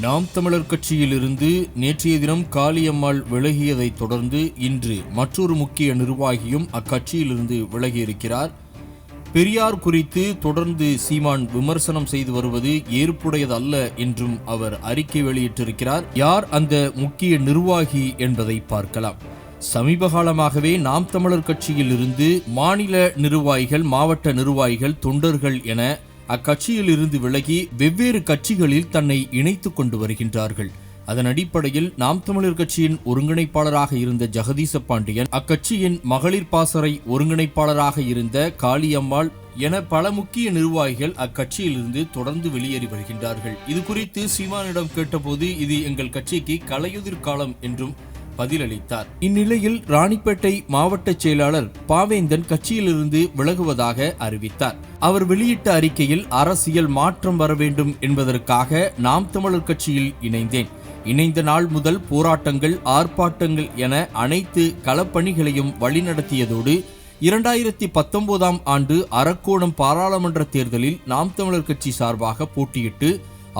நாம் தமிழர் கட்சியிலிருந்து நேற்றைய தினம் காளியம்மாள் விலகியதைத் தொடர்ந்து இன்று மற்றொரு முக்கிய நிர்வாகியும் அக்கட்சியிலிருந்து விலகியிருக்கிறார். பெரியார் குறித்து தொடர்ந்து சீமான் விமர்சனம் செய்து வருவது ஏற்புடையதல்ல என்றும் அவர் அறிக்கை வெளியிட்டிருக்கிறார். யார் அந்த முக்கிய நிர்வாகி என்பதை பார்க்கலாம். சமீப காலமாகவே நாம் தமிழர் கட்சியிலிருந்து மாநில நிர்வாகிகள் மாவட்ட நிர்வாகிகள் தொண்டர்கள் என அக்கட்சியில் இருந்து விலகி வெவ்வேறு கட்சிகளில் தன்னை இணைத்துக் கொண்டு வருகின்றார்கள். அதன் அடிப்படையில் நாம் தமிழர் கட்சியின் ஒருங்கிணைப்பாளராக இருந்த ஜெகதீச பாண்டியன் அக்கட்சியின் மகளிர் பாசறை ஒருங்கிணைப்பாளராக இருந்த காளியம்மாள் என பல முக்கிய நிர்வாகிகள் அக்கட்சியிலிருந்து தொடர்ந்து வெளியேறி வருகின்றார்கள். இது குறித்து சீமானிடம் கேட்டபோது இது எங்கள் கட்சிக்கு கலையுதிர் காலம் என்றும் பதிலளித்தார். இந்நிலையில் ராணிப்பேட்டை மாவட்ட செயலாளர் பாவேந்தன் கட்சியிலிருந்து விலகுவதாக அறிவித்தார். அவர் வெளியிட்ட அறிக்கையில் அரசியல் மாற்றம் வர வேண்டும் என்பதற்காக நாம் தமிழர் கட்சியில் இணைந்தேன். இணைந்த நாள் முதல் போராட்டங்கள் ஆர்ப்பாட்டங்கள் என அனைத்து களப்பணிகளையும் வழிநடத்தியதோடு இரண்டாயிரத்தி பத்தொன்பதாம் ஆண்டு அரக்கோணம் பாராளுமன்ற தேர்தலில் நாம் தமிழர் கட்சி சார்பாக போட்டியிட்டு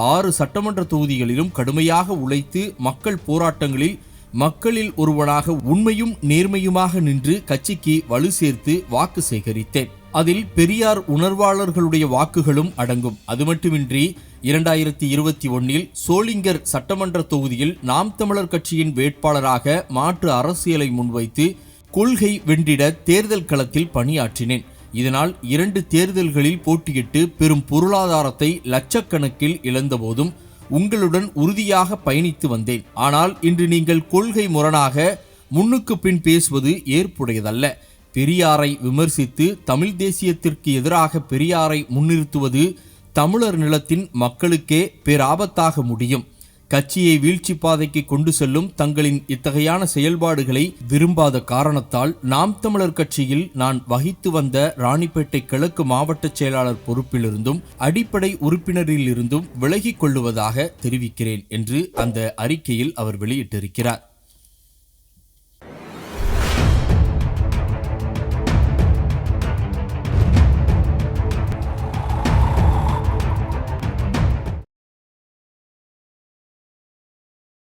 ஆறு சட்டமன்ற தொகுதிகளிலும் கடுமையாக உழைத்து மக்கள் போராட்டங்களில் மக்களில் ஒருவனாக உண்மையும் நேர்மையுமாக நின்று கட்சிக்கு வலு சேர்த்து வாக்கு சேகரித்தேன். அதில் பெரியார் உணர்வாளர்களுடைய வாக்குகளும் அடங்கும். அது மட்டுமின்றி இரண்டாயிரத்தி இருபத்தி ஒன்னில் சோளிங்கர் சட்டமன்ற தொகுதியில் நாம் தமிழர் கட்சியின் வேட்பாளராக மாற்று அரசியலை முன்வைத்து கொள்கை வென்றிட தேர்தல் களத்தில் பணியாற்றினேன். இதனால் இரண்டு தேர்தல்களில் போட்டியிட்டு பெரும் பொருளாதாரத்தை லட்சக்கணக்கில் இழந்தபோதும் உங்களுடன் உறுதியாக பயணித்து வந்தேன். ஆனால் இன்று நீங்கள் கொள்கை முரணாக முன்னுக்கு பின் பேசுவது ஏற்புடையதல்ல. பெரியாரை விமர்சித்து தமிழ் தேசியத்திற்கு எதிராக பெரியாரை முன்னிறுத்துவது தமிழர் நிலத்தின் மக்களுக்கே பேராபத்தாக முடியும். கட்சியை வீழ்ச்சி பாதைக்கு கொண்டு செல்லும் தங்களின் இத்தகையான செயல்பாடுகளை விரும்பாத காரணத்தால் நாம் தமிழர் கட்சியில் நான் வகித்து வந்த ராணிப்பேட்டை கிழக்கு மாவட்ட செயலாளர் பொறுப்பிலிருந்தும் அடிப்படை உறுப்பினரிலிருந்தும் விலகிக் கொள்ளுவதாக தெரிவிக்கிறேன் என்று அந்த அறிக்கையில் அவர் வெளியிட்டிருக்கிறார்.